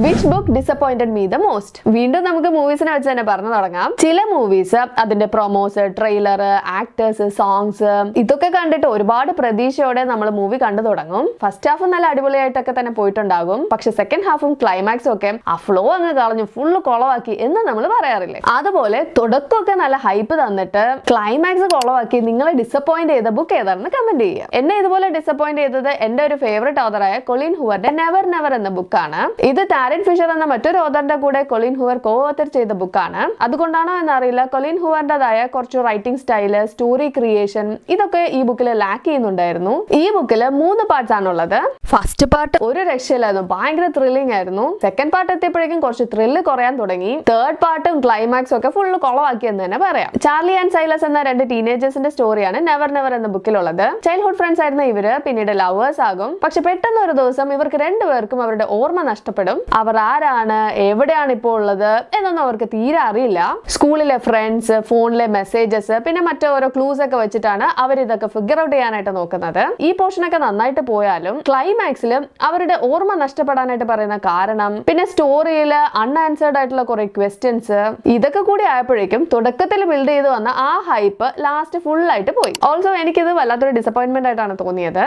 Which book disappointed me the most വീണ്ടും നമുക്ക് മൂവീസിനെ വെച്ച് തന്നെ പറഞ്ഞു തുടങ്ങാം. ചില മൂവീസ് അതിന്റെ പ്രൊമോസ് ട്രെയിലർ ആക്ടേഴ്സ് സോങ്സ് ഇതൊക്കെ കണ്ടിട്ട് ഒരുപാട് പ്രതീക്ഷയോടെ നമ്മൾ മൂവി കണ്ടു തുടങ്ങും. ഫസ്റ്റ് ഹാഫ് നല്ല അടിപൊളിയായിട്ടൊക്കെ തന്നെ പോയിട്ടുണ്ടാകും. പക്ഷെ സെക്കൻഡ് ഹാഫും ക്ലൈമാക്സും ഒക്കെ ആ ഫ്ലോ അങ്ങ് കളഞ്ഞു ഫുള്ള് കുളവാക്കി എന്ന് നമ്മൾ പറയാറില്ലേ. അതുപോലെ തുടക്കമൊക്കെ നല്ല ഹൈപ്പ് തന്നിട്ട് ക്ലൈമാക്സ് കുളവാക്കി നിങ്ങളെ ഡിസപ്പോയിന്റ് ചെയ്ത ബുക്ക് ഏതാണെന്ന് കമന്റ് ചെയ്യുക. എന്നെ ഇതുപോലെ ഡിസപ്പോയിന്റ് ചെയ്തത് എന്റെ ഒരു ഫേവറേറ്റ് ഓതറായ കൊളിൻ ഹുവറിന്റെ നെവർ നെവർ എന്ന ബുക്കാണ് ഇത് ടാരൻ ഫിഷർ എന്ന മറ്റൊരു ഓതറിന്റെ കൂടെ കൊളിൻ ഹുവർ കോ ഓതർ ചെയ്ത ബുക്കാണ് അതുകൊണ്ടാണോ എന്നറിയില്ല. കൊലിൻ ഹുവറിന്റേതായ കുറച്ച് റൈറ്റിംഗ് സ്റ്റൈൽ സ്റ്റോറി ക്രിയേഷൻ ഇതൊക്കെ ഈ ബുക്കിൽ ലാക്ക് ചെയ്യുന്നുണ്ടായിരുന്നു. ഈ ബുക്കിൽ മൂന്ന് പാർട്സ് ആണുള്ളത്. ഫസ്റ്റ് പാർട്ട് ഒരു രക്ഷയില്ലായിരുന്നു. ഭയങ്കര ത്രില്ലിംഗ് ആയിരുന്നു. സെക്കൻഡ് പാർട്ട് എത്തിയപ്പോഴേക്കും കുറച്ച് ത്രില്ല് കുറയാൻ തുടങ്ങി. തേർഡ് പാർട്ടും ക്ലൈമാക്സും ഒക്കെ ഫുള്ള് കുളവാക്കിയെന്ന് തന്നെ പറയാം. ചാർലി ആൻഡ് സൈലസ് എന്ന രണ്ട് ടീനേജേഴ്സിന്റെ സ്റ്റോറിയാണ് നെവർ നെവർ എന്ന ബുക്കിലുള്ളത് ചൈൽഡ്ഹുഡ് ഫ്രണ്ട്സ് ആയിരുന്ന ഇവർ പിന്നീട് ലവേഴ്സ് ആകും. പക്ഷെ പെട്ടെന്ന് ഒരു ദിവസം ഇവർക്ക് രണ്ടുപേർക്കും അവരുടെ ഓർമ്മ നഷ്ടപ്പെടും. അവർ ആരാണ് എവിടെയാണ് ഇപ്പോൾ ഉള്ളത് എന്നൊന്നും അവർക്ക് തീരെ അറിയില്ല. സ്കൂളിലെ ഫ്രണ്ട്സ് ഫോണിലെ മെസ്സേജസ് പിന്നെ മറ്റോരോ ക്ലൂസ് ഒക്കെ വെച്ചിട്ടാണ് അവർ ഇതൊക്കെ ഫിഗർ ഔട്ട് ചെയ്യാനായിട്ട് നോക്കുന്നത്. ഈ പോർഷൻ ഒക്കെ നന്നായിട്ട് പോയാലും ക്ലൈമാക്സിൽ അവരുടെ ഓർമ്മ നഷ്ടപ്പെടാനായിട്ട് പറയുന്ന കാരണം പിന്നെ സ്റ്റോറിയിൽ അൺആൻസേർഡ് ആയിട്ടുള്ള കുറെ ക്വസ്റ്റ്യൻസ് ഇതൊക്കെ കൂടി ആയപ്പോഴേക്കും തുടക്കത്തിൽ ബിൽഡ് ചെയ്ത് വന്ന ആ ഹൈപ്പ് ലാസ്റ്റ് ഫുൾ ആയിട്ട് പോയി. ഓൾസോ എനിക്കിത് വല്ലാത്തൊരു ഡിസപ്പോയിന്റ്മെന്റ് ആയിട്ടാണ് തോന്നിയത്.